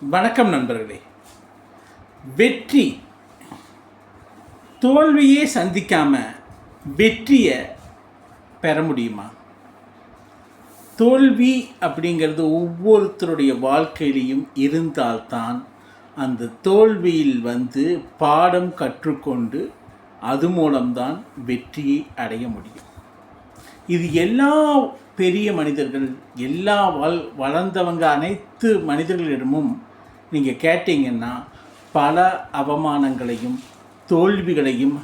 வணக்கம் நண்பர்களே. வெற்றி. தோல்வியே சந்திக்காம வெற்றியை பெற முடியுமா? தோல்வி அப்படிங்கிறது ஒவ்வொருத்தருடைய வாழ்க்கையிலையும் இருந்தால்தான் அந்த தோல்வியில் வந்து பாடம் கற்றுக்கொண்டு அது மூலம்தான் வெற்றியை அடைய முடியும். இது எல்லா பெரிய மனிதர்கள் எல்லா வள் வளர்ந்தவங்க அனைத்து மனிதர்களிடமும் நீங்கள் கேட்டிங்கன்னா பல அவமானங்களையும் தோல்விகளையும்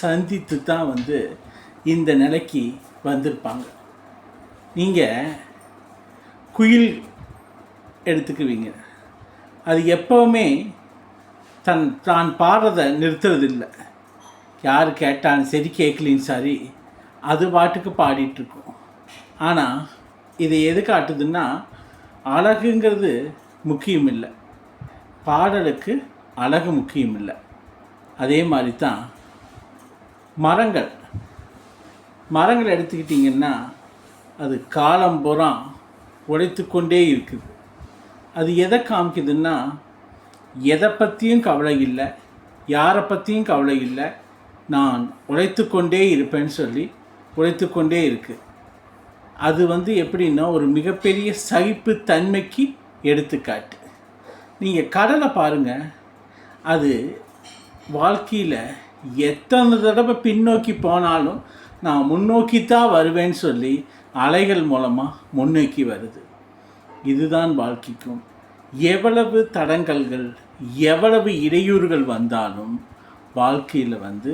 சந்தித்து தான் வந்து இந்த நிலைக்கு வந்திருப்பாங்க. நீங்கள் குயில் எடுத்துக்குவீங்க. அது எப்போவுமே தன் தான் பாடுறதை நிறுத்துறதில்லை. யார் கேட்டாலும் சரி கேட்கலின்னு சரி அது பாட்டுக்கு பாடிட்டுருக்கும். ஆனால் இது எது காட்டுதுன்னா அழகுங்கிறது முக்கியம் இல்லை பாடலுக்கு அழகு முக்கியம் இல்லை அதே மாதிரி தான் மரங்கள். மரங்கள் எடுத்துக்கிட்டிங்கன்னா அது காலம் பூரா உழைத்து கொண்டே இருக்குது. அது எதை காமிக்குதுன்னா எதை பற்றியும் கவலை இல்லை யாரை பற்றியும் கவலை இல்லை நான் உழைத்து கொண்டே இருப்பேன்னு சொல்லி உழைத்து கொண்டே இருக்குது அது வந்து எப்படின்னா ஒரு மிகப்பெரிய சகிப்பு தன்மைக்கு எடுத்துக்காட்டு. நீங்கள் கடலை பாருங்கள் அது வாழ்க்கையில் எத்தனை தடவை பின்னோக்கி போனாலும் நான் முன்னோக்கி தான் வருவேன்னு சொல்லி அலைகள் மூலமாக முன்னோக்கி வருது. இதுதான் வாழ்க்கைக்கும். எவ்வளவு தடங்கல்கள் எவ்வளவு இடையூறுகள் வந்தாலும் வாழ்க்கையில் வந்து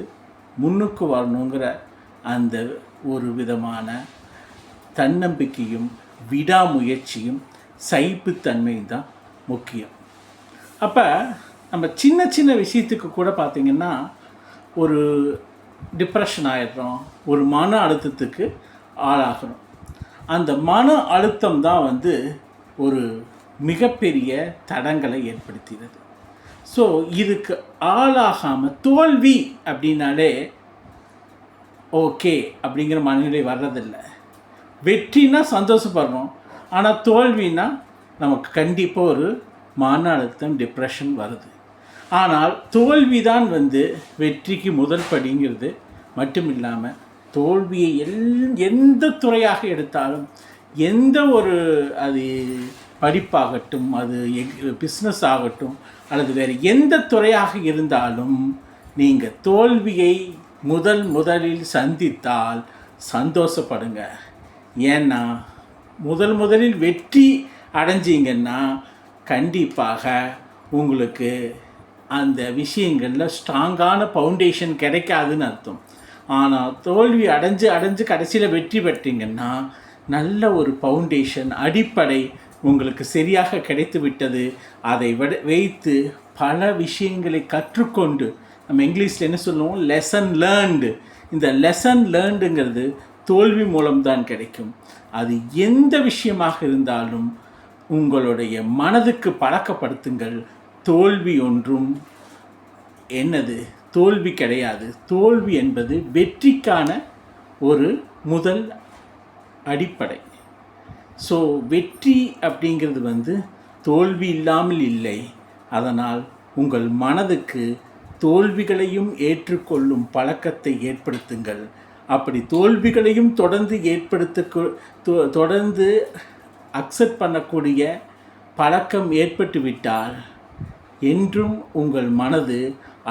முன்னுக்கு வரணுங்கிற அந்த ஒரு விதமான தன்னம்பிக்கையும் விடாமுயற்சியும் சைப்புத்தன்மையும் தான் முக்கியம். அப்போ நம்ம சின்ன சின்ன விஷயத்துக்கு கூட பார்த்திங்கன்னா ஒரு டிப்ரெஷன் ஆயிடுறோம் ஒரு மன அழுத்தத்துக்கு ஆளாகிறோம். அந்த மன அழுத்தம் தான் வந்து ஒரு மிகப்பெரிய தடங்களை ஏற்படுத்துகிறது ஸோ இதுக்கு ஆளாகாமல் தோல்வி அப்படின்னாலே ஓகே அப்படிங்கிற மனநிலை வர்றதில்லை. வெற்றினா சந்தோஷப்படுறோம். ஆனால் தோல்வின்னா நமக்கு கண்டிப்பாக ஒரு மன அழுத்தம் டிப்ரெஷன் வருது. ஆனால் தோல்வி தான் வந்து வெற்றிக்கு முதல் படிங்கிறது. மட்டும் இல்லாமல் தோல்வியை எல் எந்த துறையாக எடுத்தாலும் எந்த ஒரு அது படிப்பாகட்டும் அது பிஸ்னஸ் ஆகட்டும் அல்லது வேறு எந்த துறையாக இருந்தாலும் நீங்கள் தோல்வியை முதல் முதலில் சந்தித்தால் சந்தோஷப்படுங்க. ஏன்னா முதல் முதலில் வெற்றி அடைஞ்சிங்கன்னா கண்டிப்பாக உங்களுக்கு அந்த விஷயங்களில் ஸ்ட்ராங்கான ஃபவுண்டேஷன் கிடைக்காதுன்னு அர்த்தம். ஆனால் தோல்வி அடைஞ்சு அடைஞ்சு கடைசியில் வெற்றி பெற்றீங்கன்னா நல்ல ஒரு ஃபவுண்டேஷன் அடிப்படை உங்களுக்கு சரியாக கிடைத்து விட்டது. அதை விட வைத்து பல விஷயங்களை கற்றுக்கொண்டு நம்ம இங்கிலீஷில் என்ன சொல்லுவோம்? லெசன் லேர்ன்டு இந்த லெசன் லேர்ண்டுங்கிறது தோல்வி மூலம்தான் கிடைக்கும். அது எந்த விஷயமாக இருந்தாலும் உங்களுடைய மனதுக்கு பழக்கப்படுத்துங்கள். தோல்வி ஒன்றும் என்னது? தோல்வி கிடையாது. தோல்வி என்பது வெற்றிக்கான ஒரு முதல் அடிப்படை. ஸோ வெற்றி அப்படிங்கிறது வந்து தோல்வி இல்லாமல் இல்லை. அதனால் உங்கள் மனதுக்கு தோல்விகளையும் ஏற்றுக்கொள்ளும் பழக்கத்தை ஏற்படுத்துங்கள். அப்படி தோல்விகளையும் தொடர்ந்து ஏற்படுத்த தொடர்ந்து அக்செப்ட் பண்ணக்கூடிய பழக்கம் ஏற்பட்டுவிட்டால் என்றும் உங்கள் மனது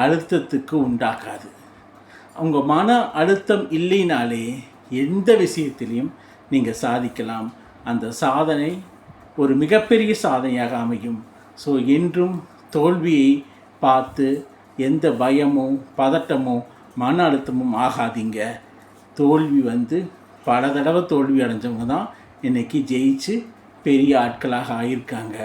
அழுத்தத்துக்கு உண்டாகாது. உங்கள் மன அழுத்தம் இல்லைனாலே எந்த விஷயத்திலையும் நீங்கள் சாதிக்கலாம். அந்த சாதனை ஒரு மிகப்பெரிய சாதனையாக அமையும். ஸோ என்றும் தோல்வியை பார்த்து எந்த பயமோ பதட்டமோ மன அழுத்தமும் ஆகாதீங்க. தோல்வி வந்து பல தடவை தோல்வி அடைஞ்சவங்க தான் இன்றைக்கி ஜெயிச்சு பெரிய ஆட்களாக ஆகியிருக்காங்க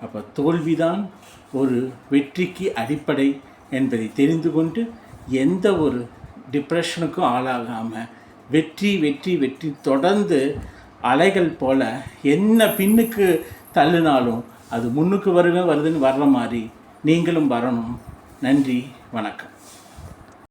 அப்போ தோல்விதான் ஒரு வெற்றிக்கு அடிப்படை என்பதை தெரிந்து கொண்டு எந்த ஒரு டிப்ரெஷனுக்கும் ஆளாகாமல் வெற்றி வெற்றி வெற்றி தொடர்ந்து அலைகள் போல் என்ன பின்னுக்கு தள்ளினாலும் அது முன்னுக்கு வருவேன் வருதுன்னு வர்ற மாதிரி நீங்களும் வரணும். நன்றி வணக்கம்.